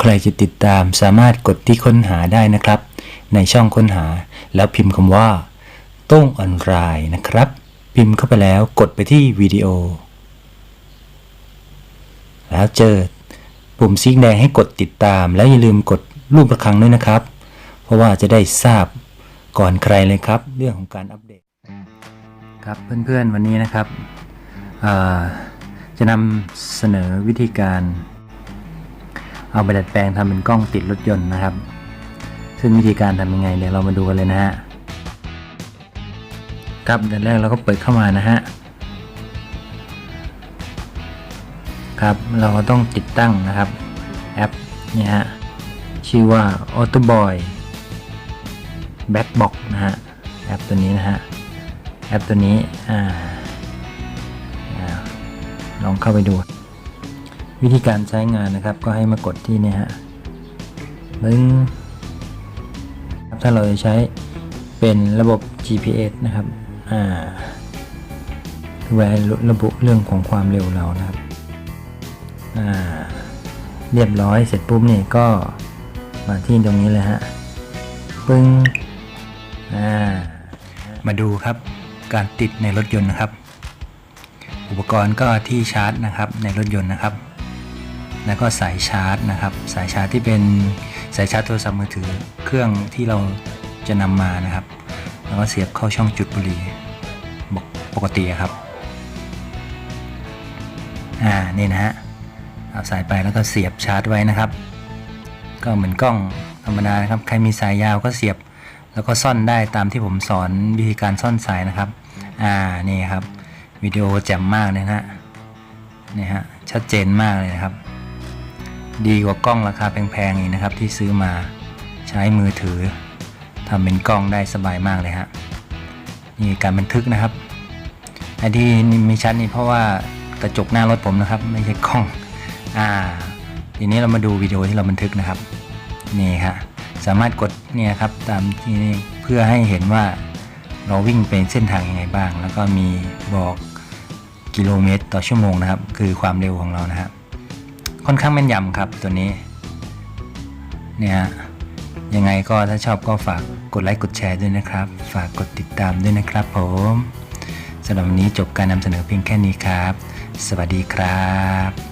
ใครจะติดตามสามารถกดที่ค้นหาได้นะครับ ในช่องค้นหาแล้วพิมพ์คำว่า โต้งออนไลน์นะครับ พิมพ์เข้าไปแล้วกดไปที่วิดีโอ แล้วเจอปุ่มสีแดงให้กดติดตาม แล้วอย่าลืมกดรูประฆังด้วยนะครับ เพราะว่าจะได้ทราบก่อนใครเลยครับ เรื่องของการอัปเดตครับเพื่อนๆวันนี้นะครับจะนำเสนอวิธีการ เอาไปดัดแปลงทำเป็นกล้องติดรถยนต์นะครับ ซึ่งวิธีการทำยังไงเดี๋ยวเรามาดูกันเลยนะฮะครับดี๋ยวแรกเราก็เปิดเข้ามานะฮะครับเราก็ต้องติดตั้งนะครับแอปเนี่ยฮะชื่อว่า AutoBoy Backbox นะฮะแอปตัวนี้นะฮะแอปตัวนี้อ่าลองเข้าไปดู วิธีการใช้งานนะครับ ก็ให้มากดที่นี่ฮะมึงถ้าเราจะใช้เป็นระบบ GPS นะครับ อ่าไว้ระบุเรื่องของความเร็วเรานะครับ อ่า เรียบร้อยเสร็จปุ๊บนี่ก็มาที่ตรงนี้เลยฮะ ปึ้ง อ่า มาดูครับ การติดในรถยนต์นะครับ อุปกรณ์ก็ที่ชาร์จนะครับในรถยนต์นะครับ แล้วก็สายชาร์จนะครับ สายชาร์จที่เป็นสายชาร์จโทรศัพท์มือถือเครื่องที่เราจะนำมานะครับ แล้วก็เสียบเข้าช่องจุดบุหรี่ปกติครับ อ่า นี่นะฮะ เอาสายไปแล้วก็เสียบชาร์จไว้นะครับ ก็เหมือนกล้องธรรมดานะครับ ใครมีสายยาวก็เสียบ แล้วก็ซ่อนได้ตามที่ผมสอนวิธีการซ่อนสายนะครับ อ่า นี่ครับ วิดีโอแจ่มมากเลยนะฮะ นี่ฮะ ชัดเจนมากเลยนะครับ ดีกว่ากล้องราคาแพงๆอีกนะครับ ที่ซื้อมาใช้มือถือทำเป็นกล้องได้สบายมากเลยฮะนี่การบันทึกนะครับไอ้ที่มีชัดนี่เพราะว่ากระจกหน้ารถผมนะครับ ไม่ใช่กล้องอ่าทีนี้เรามาดูวิดีโอที่เราบันทึกนะครับนี่ครับสามารถกดเนี่ยครับตามที่นี่เพื่อให้เห็นว่าเราวิ่งเป็นเส้นทางยังไงบ้าง แล้วก็มีบอกกิโลเมตรต่อชั่วโมงนะครับ คือความเร็วของเรานะครับ ค่อนข้างแม่นยำครับตัวนี้เนี่ยฮะยังไงก็ถ้าชอบก็ฝากกดไลค์กดแชร์ด้วยนะครับ ฝากกดติดตามด้วยนะครับผมสำหรับวันนี้จบการนำเสนอเพียงแค่นี้ครับ สวัสดีครับ